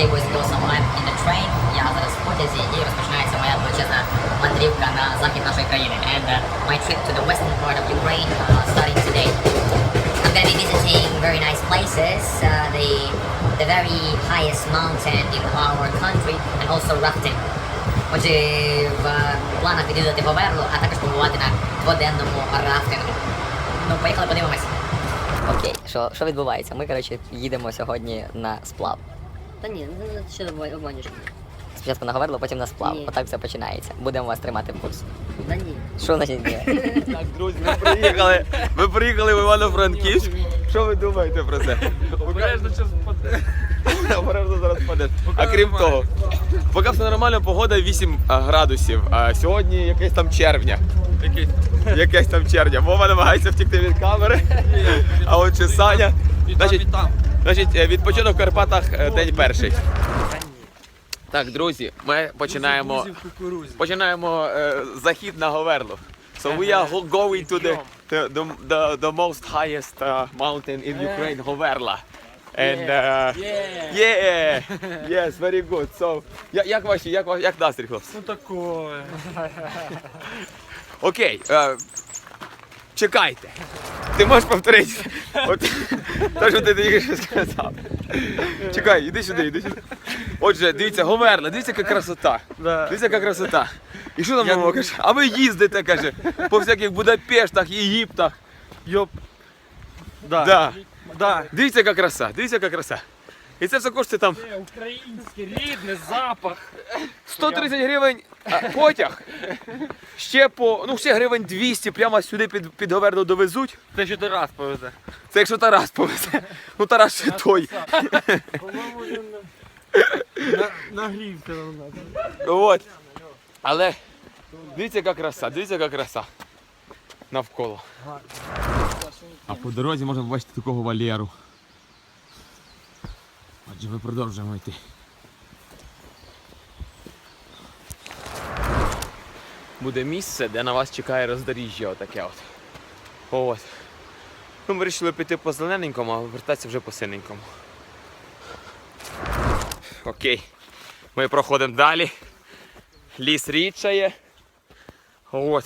And girls, so in the train. Я зараз в потязі і розпочинається моя величезна мандрівка на захід нашої країни. And uh, my trip to the western part of Ukraine uh, starting today. I'm to be visiting very nice places, uh, the the very highest mountain in our country, and also rafting. Отже, в е, планах відвідати Говерлу, а також побувати на дводенному рафтингу. Ну, поїхали, подивимось. Окей, що, що відбувається? Ми, коротше, їдемо сьогодні на сплав. Та ні, ну що ти обманюєш? Спочатку на потім на сплав. Ні. Отак все починається. Будемо вас тримати в курсі. Та ні. Що значить ні? Так, друзі, ми приїхали. Ми приїхали в Івано-Франківськ. Що ви думаєте про це? Обережно час впаде. Обережно зараз падеш. А крім того, поки все нормально, погода 8 градусів. А сьогодні якесь там червня. Якийсь. Якесь там червня. Вова намагається втікти від камери. А от чи Саня. І там, Значить, там. Значить, е, відпочинок в Карпатах е, день перший. Так, друзі, ми починаємо. Починаємо е, захід на Говерлу. So we are going to the, the, the, the, the most highest uh, mountain in Ukraine, Говерла. And uh, yeah, yes, very good. So, я- як ваші, як, ва- як настрій, хлопці? Ну такое. Окей, е, чекайте. Ти можеш повторити? От, те, що ти тільки що сказав. Чекай, іди сюди, іди сюди. Отже, дивіться, Говерла, дивіться, яка красота. Дивіться, яка красота. І що там мама каже? А ви їздите, каже, по всяких Будапештах, Єгиптах. Йоп. Да. Да. Да. Дивіться, яка краса, дивіться, яка краса. І це все коштує там Це український, рідний запах. 130 гривень а, потяг. Ще по, ну ще гривень 200 прямо сюди під, під Говерлу довезуть. Те, що ти раз повезе. Це якщо Тарас повезе. Ну Тарас ще той. По-моєму, він на- нагрівся на нас. От. Але дивіться, яка краса, дивіться, яка краса. Навколо. А по дорозі можна побачити такого вольєру. Отже, ми продовжуємо йти. Буде місце, де на вас чекає роздоріжжя отаке от. От. Ну, ми вирішили піти по зелененькому, а вертатися вже по синенькому. Окей. Ми проходимо далі. Ліс рідшає. От.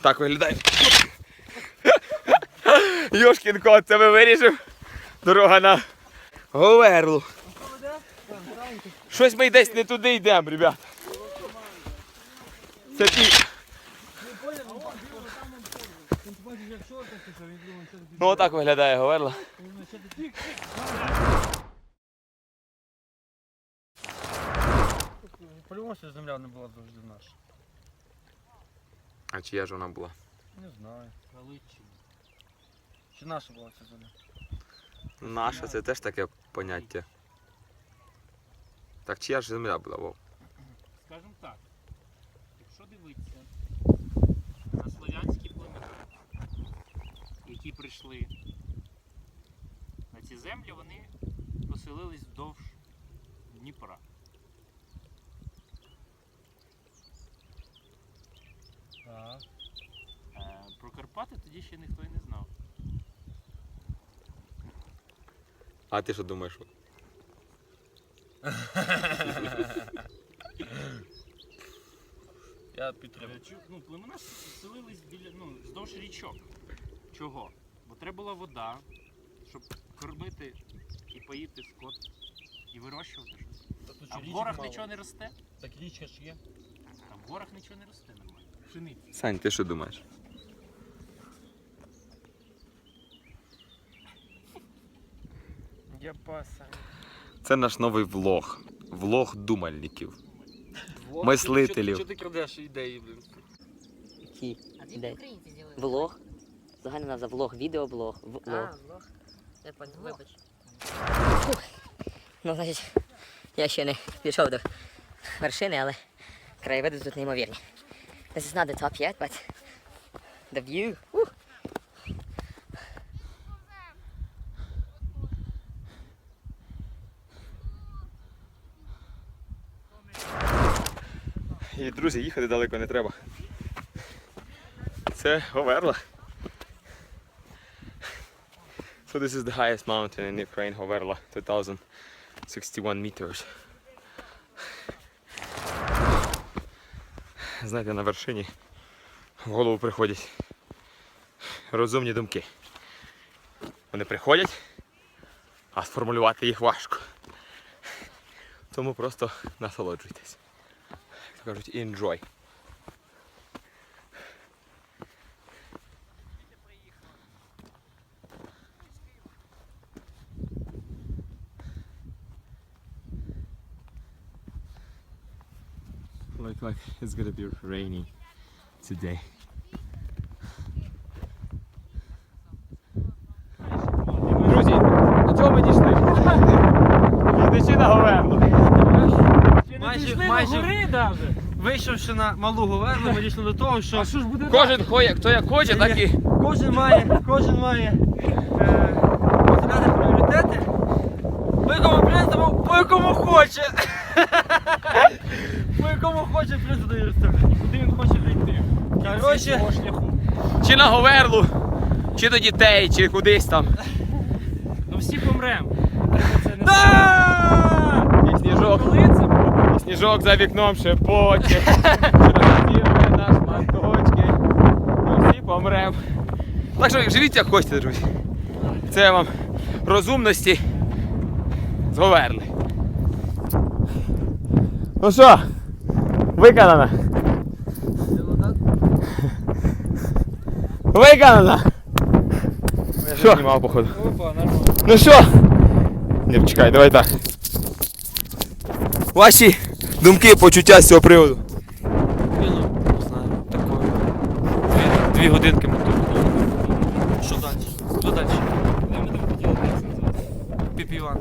Так виглядає. Йошкін кот, це ми вирішив. Дорога на Говерлу. Щось ми десь не туди йдемо, ребят. Це ті. Ну отак виглядає Говерла. По-любому, що земля не була завжди наша. А чия ж вона була? Не знаю. Чи наша була ця земля? Наша, це теж таке поняття. Так чия ж земля була, Вов? Скажімо так, якщо дивитися на слов'янські племена, які прийшли на ці землі, вони поселились вдовж Дніпра. Так. Е, Про Карпати тоді ще ніхто і не знав. А ти що думаєш? Я Е, підтримую. Ну, племена селились біля, ну, вздовж річок. Чого? Бо треба була вода, щоб кормити і поїти скот, і вирощувати щось. А в горах нічого не росте? Так річка ж є. Там в горах нічого не росте нормально. Пшениця. Сань, ти що думаєш? Я паса. Це наш новий влог. Влог думальників. Мислителів. Що ти крадеш ідеї, блін? Які ідеї? Влог. Загальна назва влог, відеоблог, влог. А, влог. Я понял, вибач. Ну, значить, я ще не пішов до вершини, але краєвиди тут неймовірні. This is not the top yet, but the view. І, друзі, їхати далеко не треба. Це Говерла. So this is the highest mountain in Ukraine, Говерла, 2000 61 meters. Знаєте, на вершині в голову приходять розумні думки. Вони приходять, а сформулювати їх важко. Тому просто насолоджуйтесь. Як то кажуть, enjoy. Look like it's gonna be rainy today. Вийшовши на малу говерлу, ми дійшли до того, що Кожен хоє, хто як хоче, так і. кожен має, кожен має е, розглядати пріоритети по якому принципу, по якому хоче. по якому хоче принципу розставляти. Куди він хоче дійти? Коротше, По шляху. Чи на Говерлу, чи до дітей, чи кудись там. Ну всі помремо. Це не да! І сніжок, Коли буде? і сніжок за вікном шепоче. Розірве на шматочки. Ми всі помрем. Так що живіть як хочете, друзі. Це вам розумності з Говерли. Ну що, виконано. Виконано. Що? Знімав, походу. Опа, нормально. Ну що? Не чекай, давай так. Ваші думки, почуття з цього приводу. Біло, не знаю, такое. Дві, дві годинки ми тут. Що далі? Що далі? Піп Іван.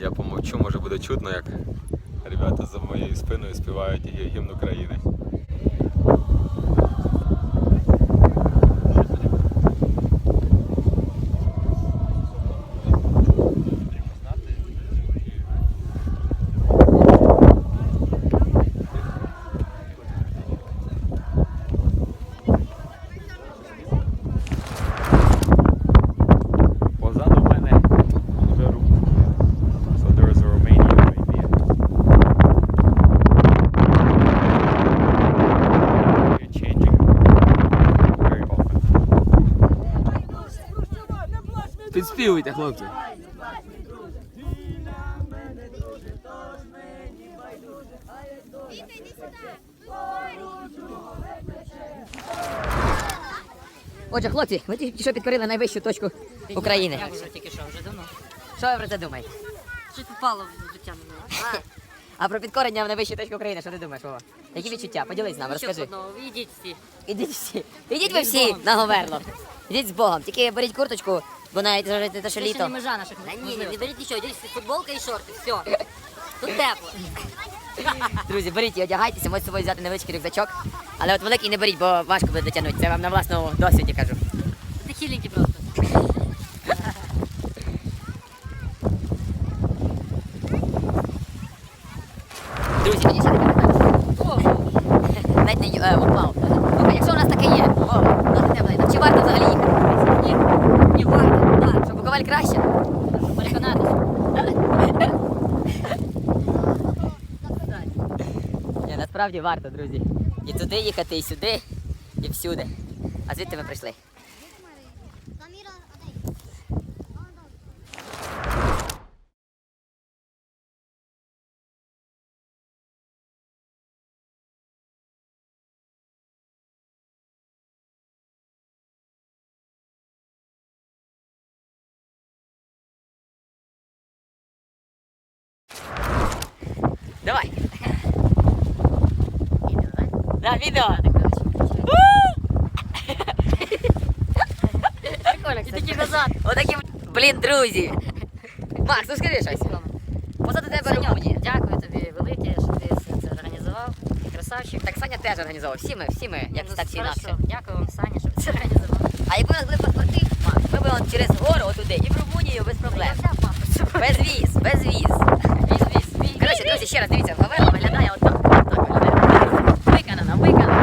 Я помовчу, може буде чутно, як ребята за моєю спиною співають гімн України. Позаду мене вже рух. So there is a Romania right there. You're changing very often. Підспівуйте, хлопці. Отже, хлопці, ви тільки що підкорили найвищу точку України. Як вже тільки що, вже давно. Що ви про це думаєте? Щось попало в життя мене. А про підкорення в найвищу точку України, що ти думаєш, Вова? Які відчуття? Поділись з нами, розкажи. йдіть всі. Ідіть всі. Ідіть ви всі на Говерло. Ідіть з Богом. Тільки беріть курточку, бо навіть зараз те, що Це ще літо. межа наших Та ні, не беріть нічого, йдіть футболка і шорти, все. Тут тепло. Друзі, беріть і одягайтеся, можете з собою взяти невеличкий рюкзачок. Але от великий не беріть, бо важко буде дотягнути. Це вам на власному досвіді кажу. Ти хіленький просто. Друзі, мені ще таке питання. Навіть не упав. Якщо у нас таке є, чи варто взагалі їхати? Ні, ні, варто. Щоб Буковель краще. Насправді варто, друзі. І туди їхати, і сюди, і всюди. А звідти ми прийшли. Давай. Да, відео. І такі назад. Отакі, блін, друзі. Макс, ну скажи щось. Позаду тебе Саньок, дякую тобі велике, що ти все це організував. Ти красавчик. Так Саня теж організовував. Всі ми, всі ми, як Ну, так чи хорошо. інакше. Дякую вам, Саня, що ви це організував. А якби у нас були паспорти, Макс, ми б он через гору отуди і в Румунію без проблем. Я взяв папу. Без віз, без віз. Короче, друзі, ще раз дивіться, Вавела виглядає отак. Виконано, виконано.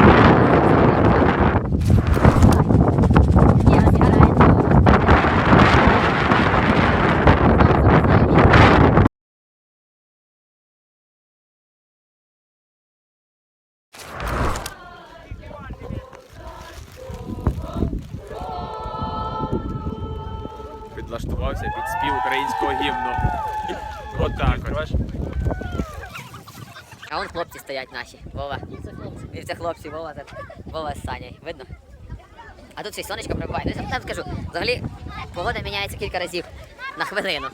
Підлаштувався під спів українського гімну. Отак. от. А вон хлопці стоять наші. Вова. І це хлопці, Вова, це Вова з Санєю. Видно? А тут ще й сонечко пробиває. Ну, я вам скажу, взагалі погода міняється кілька разів на хвилину.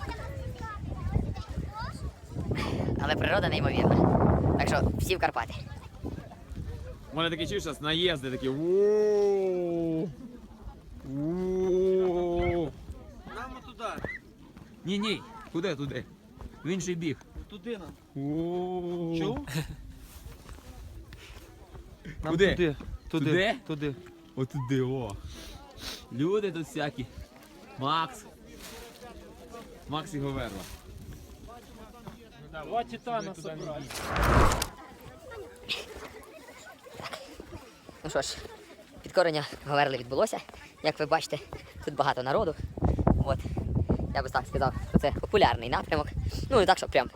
Але природа неймовірна. Так що всі в Карпати. У мене такі чуєш, зараз наїзди такі. «Уу, уу». Прямо туди. Ні, ні. Куди туди? В інший бік. Туди нам. Чув? Нам Куди? Туди. Туди. Туди? Туди. Отуди, о. Люди тут всякі. Макс. Макс і Говерла. Два титана собрали. Ну що ж, підкорення Говерли відбулося. Як ви бачите, тут багато народу. От. Я би так сказав, що це популярний напрямок. Ну, не так, що прям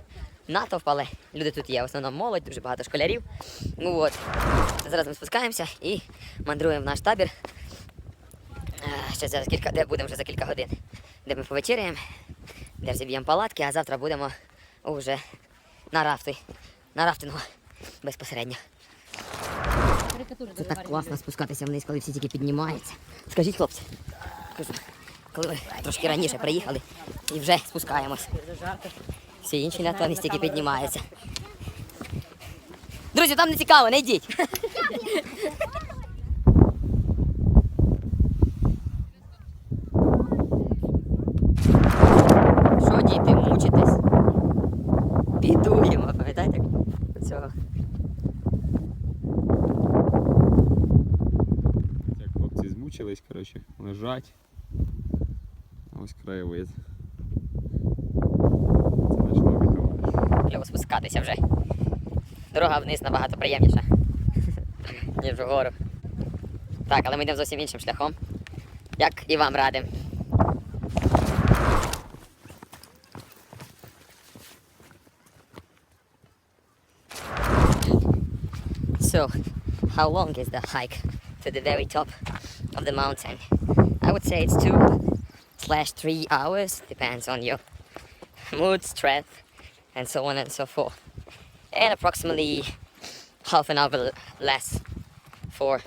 натовп, але люди тут є. В основному молодь, дуже багато школярів. Ну от. Зараз ми спускаємося і мандруємо в наш табір. Е, Ще за кілька, де будемо вже за кілька годин. Де ми повечеряємо, де зіб'ємо палатки, а завтра будемо уже на рафти. На рафтингу безпосередньо. Це так класно спускатися вниз, коли всі тільки піднімаються. Скажіть, хлопці, коли ви трошки раніше приїхали і вже спускаємось. Всі інші натомість тільки піднімаються. Друзі, там не цікаво, не йдіть. Що, діти, мучитесь? Бідуємо, пам'ятаєте? Цього. Так, хлопці змучились, коротше, лежать. Ось краєвид. Це наш новий товариш. Кльово спускатися вже. Дорога вниз набагато приємніша, ніж вгору. Так, але ми йдемо зовсім іншим шляхом. Як і вам радим. So, how long is the hike to the very top of the mountain? I would say it's two slash three hours, depends on your mood, strength, and so on and so forth. And approximately half an hour l- less for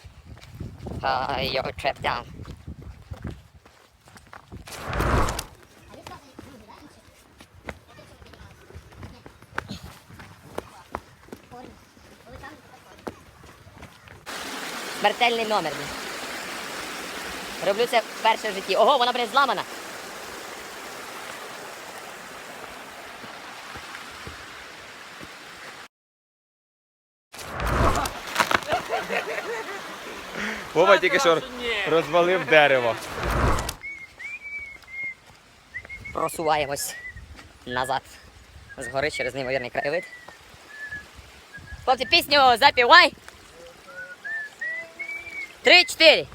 uh, your trip down. Смертельний номер. блін. Роблю це вперше в житті. Ого, вона, блін, зламана. Вова тільки що розвалив дерево. просуваємось назад з гори через неймовірний краєвид. Хлопці, пісню запівай! Три-чотири.